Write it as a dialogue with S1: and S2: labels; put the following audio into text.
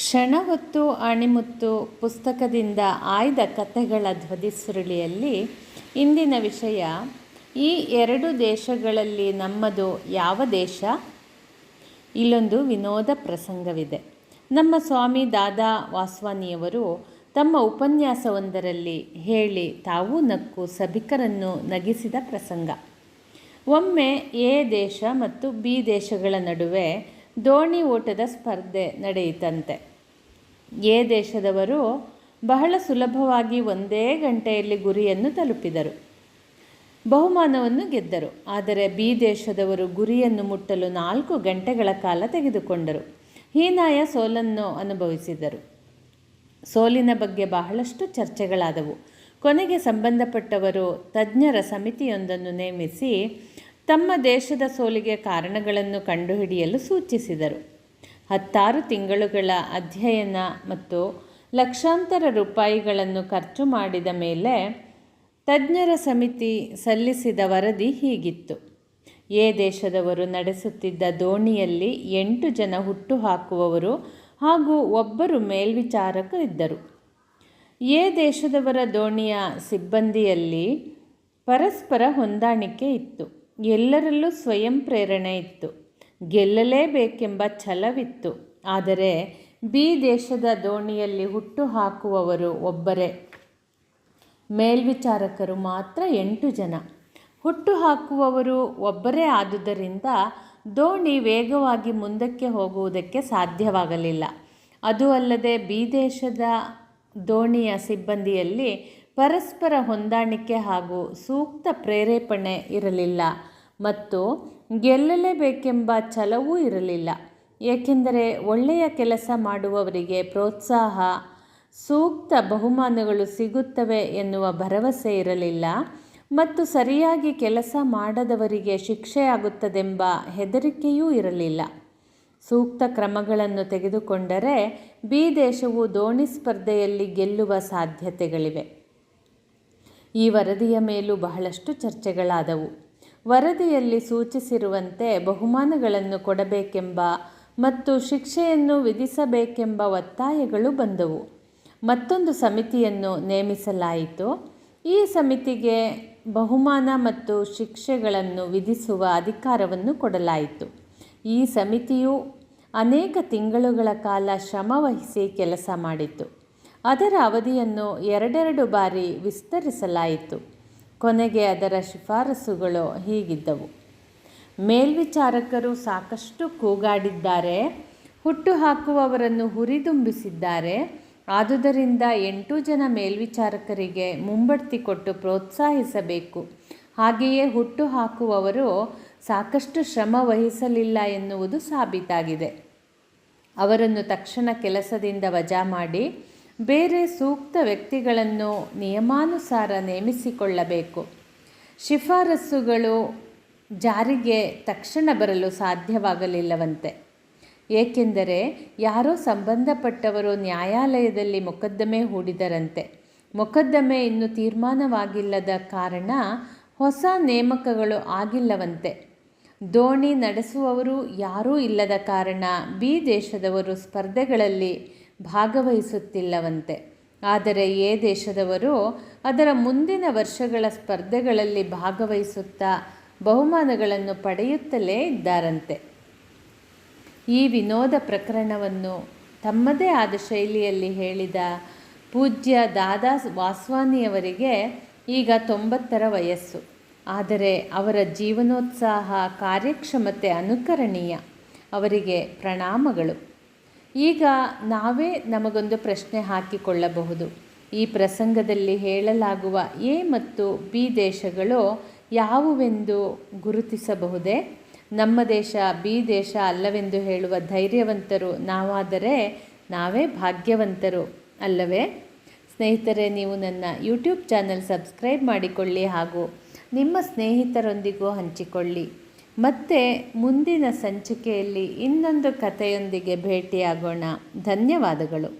S1: ಕ್ಷಣ ಹೊತ್ತು ಅಣಿಮುತ್ತು ಪುಸ್ತಕದಿಂದ ಆಯ್ದ ಕಥೆಗಳ ಧ್ವನಿಸುರುಳಿಯಲ್ಲಿ ಇಂದಿನ ವಿಷಯ, ಈ ಎರಡು ದೇಶಗಳಲ್ಲಿ ನಮ್ಮದು ಯಾವ ದೇಶ? ಇಲ್ಲೊಂದು ವಿನೋದ ಪ್ರಸಂಗವಿದೆ. ನಮ್ಮ ಸ್ವಾಮಿ ದಾದಾ ವಾಸ್ವಾನಿಯವರು ತಮ್ಮ ಉಪನ್ಯಾಸವೊಂದರಲ್ಲಿ ಹೇಳಿ ತಾವು ನಕ್ಕು ಸಭಿಕರನ್ನು ನಗಿಸಿದ ಪ್ರಸಂಗ. ಒಮ್ಮೆ ಎ ದೇಶ ಮತ್ತು ಬಿ ದೇಶಗಳ ನಡುವೆ ದೋಣಿ ಓಟದ ಸ್ಪರ್ಧೆ ನಡೆಯಿತಂತೆ. ಎ ದೇಶದವರು ಬಹಳ ಸುಲಭವಾಗಿ ಒಂದೇ ಗಂಟೆಯಲ್ಲಿ ಗುರಿಯನ್ನು ತಲುಪಿದರು. ಬಹುಮಾನವನ್ನು ಗೆದ್ದರು. ಆದರೆ ಬಿ ದೇಶದವರು ಗುರಿಯನ್ನು ಮುಟ್ಟಲು ನಾಲ್ಕು ಗಂಟೆಗಳ ಕಾಲ ತೆಗೆದುಕೊಂಡರು. ಹೀನಾಯ ಸೋಲನ್ನು ಅನುಭವಿಸಿದರು. ಸೋಲಿನ ಬಗ್ಗೆ ಬಹಳಷ್ಟು ಚರ್ಚೆಗಳಾದವು. ಕೊನೆಗೆ ಸಂಬಂಧಪಟ್ಟವರು ತಜ್ಞರ ಸಮಿತಿಯೊಂದನ್ನು ನೇಮಿಸಿ ತಮ್ಮ ದೇಶದ ಸೋಲಿಗೆ ಕಾರಣಗಳನ್ನು ಕಂಡುಹಿಡಿಯಲು ಸೂಚಿಸಿದರು. ಹತ್ತಾರು ತಿಂಗಳುಗಳ ಅಧ್ಯಯನ ಮತ್ತು ಲಕ್ಷಾಂತರ ರೂಪಾಯಿಗಳನ್ನು ಖರ್ಚು ಮಾಡಿದ ಮೇಲೆ ತಜ್ಞರ ಸಮಿತಿ ಸಲ್ಲಿಸಿದ ವರದಿ ಹೀಗಿತ್ತು. ಎ ದೇಶದವರು ನಡೆಸುತ್ತಿದ್ದ ದೋಣಿಯಲ್ಲಿ ಎಂಟು ಜನ ಹುಟ್ಟು ಹಾಕುವವರು ಹಾಗೂ ಒಬ್ಬರು ಮೇಲ್ವಿಚಾರಕರಿದ್ದರು. ಎ ದೇಶದವರ ದೋಣಿಯ ಸಿಬ್ಬಂದಿಯಲ್ಲಿ ಪರಸ್ಪರ ಹೊಂದಾಣಿಕೆ ಇತ್ತು. ಎಲ್ಲರಲ್ಲೂ ಸ್ವಯಂ ಪ್ರೇರಣೆ ಇತ್ತು. ಗೆಲ್ಲಲೇಬೇಕೆಂಬ ಛಲವಿತ್ತು. ಆದರೆ ಬಿ ದೇಶದ ದೋಣಿಯಲ್ಲಿ ಹುಟ್ಟು ಹಾಕುವವರು ಒಬ್ಬರೇ. ಮೇಲ್ವಿಚಾರಕರು ಮಾತ್ರ ಎಂಟು ಜನ. ಹುಟ್ಟು ಹಾಕುವವರು ಒಬ್ಬರೇ ಆದುದರಿಂದ ದೋಣಿ ವೇಗವಾಗಿ ಮುಂದಕ್ಕೆ ಹೋಗುವುದಕ್ಕೆ ಸಾಧ್ಯವಾಗಲಿಲ್ಲ. ಅದು ಅಲ್ಲದೆ ಬಿ ದೇಶದ ದೋಣಿಯ ಸಿಬ್ಬಂದಿಯಲ್ಲಿ ಪರಸ್ಪರ ಹೊಂದಾಣಿಕೆ ಹಾಗೂ ಸೂಕ್ತ ಪ್ರೇರೇಪಣೆ ಇರಲಿಲ್ಲ. ಮತ್ತು ಗೆಲ್ಲಲೇಬೇಕೆಂಬ ಛಲವೂ ಇರಲಿಲ್ಲ. ಏಕೆಂದರೆ ಒಳ್ಳೆಯ ಕೆಲಸ ಮಾಡುವವರಿಗೆ ಪ್ರೋತ್ಸಾಹ, ಸೂಕ್ತ ಬಹುಮಾನಗಳು ಸಿಗುತ್ತವೆ ಎನ್ನುವ ಭರವಸೆ ಇರಲಿಲ್ಲ ಮತ್ತು ಸರಿಯಾಗಿ ಕೆಲಸ ಮಾಡದವರಿಗೆ ಶಿಕ್ಷೆಯಾಗುತ್ತದೆಂಬ ಹೆದರಿಕೆಯೂ ಇರಲಿಲ್ಲ. ಸೂಕ್ತ ಕ್ರಮಗಳನ್ನು ತೆಗೆದುಕೊಂಡರೆ ಬಿ ದೇಶವು ದೋಣಿ ಸ್ಪರ್ಧೆಯಲ್ಲಿ ಗೆಲ್ಲುವ ಸಾಧ್ಯತೆಗಳಿವೆ. ಈ ವರದಿಯ ಮೇಲೂ ಬಹಳಷ್ಟು ಚರ್ಚೆಗಳಾದವು. ವರದಿಯಲ್ಲಿ ಸೂಚಿಸಿರುವಂತೆ ಬಹುಮಾನಗಳನ್ನು ಕೊಡಬೇಕೆಂಬ ಮತ್ತು ಶಿಕ್ಷೆಯನ್ನು ವಿಧಿಸಬೇಕೆಂಬ ಒತ್ತಾಯಗಳು ಬಂದವು. ಮತ್ತೊಂದು ಸಮಿತಿಯನ್ನು ನೇಮಿಸಲಾಯಿತು. ಈ ಸಮಿತಿಗೆ ಬಹುಮಾನ ಮತ್ತು ಶಿಕ್ಷೆಗಳನ್ನು ವಿಧಿಸುವ ಅಧಿಕಾರವನ್ನು ಕೊಡಲಾಯಿತು. ಈ ಸಮಿತಿಯು ಅನೇಕ ತಿಂಗಳುಗಳ ಕಾಲ ಶ್ರಮವಹಿಸಿ ಕೆಲಸ ಮಾಡಿತು. ಅದರ ಅವಧಿಯನ್ನು ಎರಡೆರಡು ಬಾರಿ ವಿಸ್ತರಿಸಲಾಯಿತು. ಕೊನೆಗೆ ಅದರ ಶಿಫಾರಸುಗಳು ಹೀಗಿದ್ದವು. ಮೇಲ್ವಿಚಾರಕರು ಸಾಕಷ್ಟು ಕೂಗಾಡಿದ್ದಾರೆ ಹುಟ್ಟು ಹಾಕುವವರನ್ನು ಹುರಿದುಂಬಿಸಿದ್ದಾರೆ. ಆದುದರಿಂದ ಎಂಟು ಜನ ಮೇಲ್ವಿಚಾರಕರಿಗೆ ಮುಂಬಡ್ತಿ ಕೊಟ್ಟು ಪ್ರೋತ್ಸಾಹಿಸಬೇಕು. ಹಾಗೆಯೇ ಹುಟ್ಟು ಹಾಕುವವರು ಸಾಕಷ್ಟು ಶ್ರಮ ವಹಿಸಲಿಲ್ಲ ಎನ್ನುವುದು ಸಾಬೀತಾಗಿದೆ. ಅವರನ್ನು ತಕ್ಷಣ ಕೆಲಸದಿಂದ ವಜಾ ಮಾಡಿ ಬೇರೆ ಸೂಕ್ತ ವ್ಯಕ್ತಿಗಳನ್ನು ನಿಯಮಾನುಸಾರ ನೇಮಿಸಿಕೊಳ್ಳಬೇಕು. ಶಿಫಾರಸುಗಳು ಜಾರಿಗೆ ತಕ್ಷಣ ಬರಲು ಸಾಧ್ಯವಾಗಲಿಲ್ಲವಂತೆ. ಏಕೆಂದರೆ ಯಾರೋ ಸಂಬಂಧಪಟ್ಟವರು ನ್ಯಾಯಾಲಯದಲ್ಲಿ ಮೊಕದ್ದಮೆ ಹೂಡಿದರಂತೆ. ಮೊಕದ್ದಮೆ ಇನ್ನು ತೀರ್ಮಾನವಾಗಿಲ್ಲದ ಕಾರಣ ಹೊಸ ನೇಮಕಗಳು ಆಗಿಲ್ಲವಂತೆ. ದೋಣಿ ನಡೆಸುವವರು ಯಾರೂ ಇಲ್ಲದ ಕಾರಣ ಬಿ ದೇಶದವರು ಸ್ಪರ್ಧೆಗಳಲ್ಲಿ ಭಾಗವಹಿಸುತ್ತಿಲ್ಲವಂತೆ. ಆದರೆ ಎ ದೇಶದವರು, ಅದರ ಮುಂದಿನ ವರ್ಷಗಳ ಸ್ಪರ್ಧೆಗಳಲ್ಲಿ ಭಾಗವಹಿಸುತ್ತಾ ಬಹುಮಾನಗಳನ್ನು ಪಡೆಯುತ್ತಲೇ ಇದ್ದಾರಂತೆ. ಈ ವಿನೋದ ಪ್ರಕರಣವನ್ನು ತಮ್ಮದೇ ಆದ ಶೈಲಿಯಲ್ಲಿ ಹೇಳಿದ ಪೂಜ್ಯ ದಾದಾ ವಾಸ್ವಾನಿಯವರಿಗೆ ಈಗ ತೊಂಬತ್ತರ ವಯಸ್ಸು. ಆದರೆ ಅವರ ಜೀವನೋತ್ಸಾಹ ಕಾರ್ಯಕ್ಷಮತೆ ಅನುಕರಣೀಯ. ಅವರಿಗೆ ಪ್ರಣಾಮಗಳು. ಈಗ ನಾವೇ ನಮಗೊಂದು ಪ್ರಶ್ನೆ ಹಾಕಿಕೊಳ್ಳಬಹುದು. ಈ ಪ್ರಸಂಗದಲ್ಲಿ ಹೇಳಲಾಗುವ ಎ ಮತ್ತು ಬಿ ದೇಶಗಳು ಯಾವುವೆಂದು ಗುರುತಿಸಬಹುದೇ? ನಮ್ಮ ದೇಶ ಬಿ ದೇಶ ಅಲ್ಲವೆಂದು ಹೇಳುವ ಧೈರ್ಯವಂತರು ನಾವಾದರೆ ನಾವೇ ಭಾಗ್ಯವಂತರು ಅಲ್ಲವೇ? ಸ್ನೇಹಿತರೆ, ನೀವು ನನ್ನ ಯೂಟ್ಯೂಬ್ ಚಾನಲ್ ಸಬ್ಸ್ಕ್ರೈಬ್ ಮಾಡಿಕೊಳ್ಳಿ ಹಾಗೂ ನಿಮ್ಮ ಸ್ನೇಹಿತರೊಂದಿಗೂ ಹಂಚಿಕೊಳ್ಳಿ. ಮತ್ತೆ ಮುಂದಿನ ಸಂಚಿಕೆಯಲ್ಲಿ ಇನ್ನೊಂದು ಕಥೆಯೊಂದಿಗೆ ಭೇಟಿಯಾಗೋಣ. ಧನ್ಯವಾದಗಳು.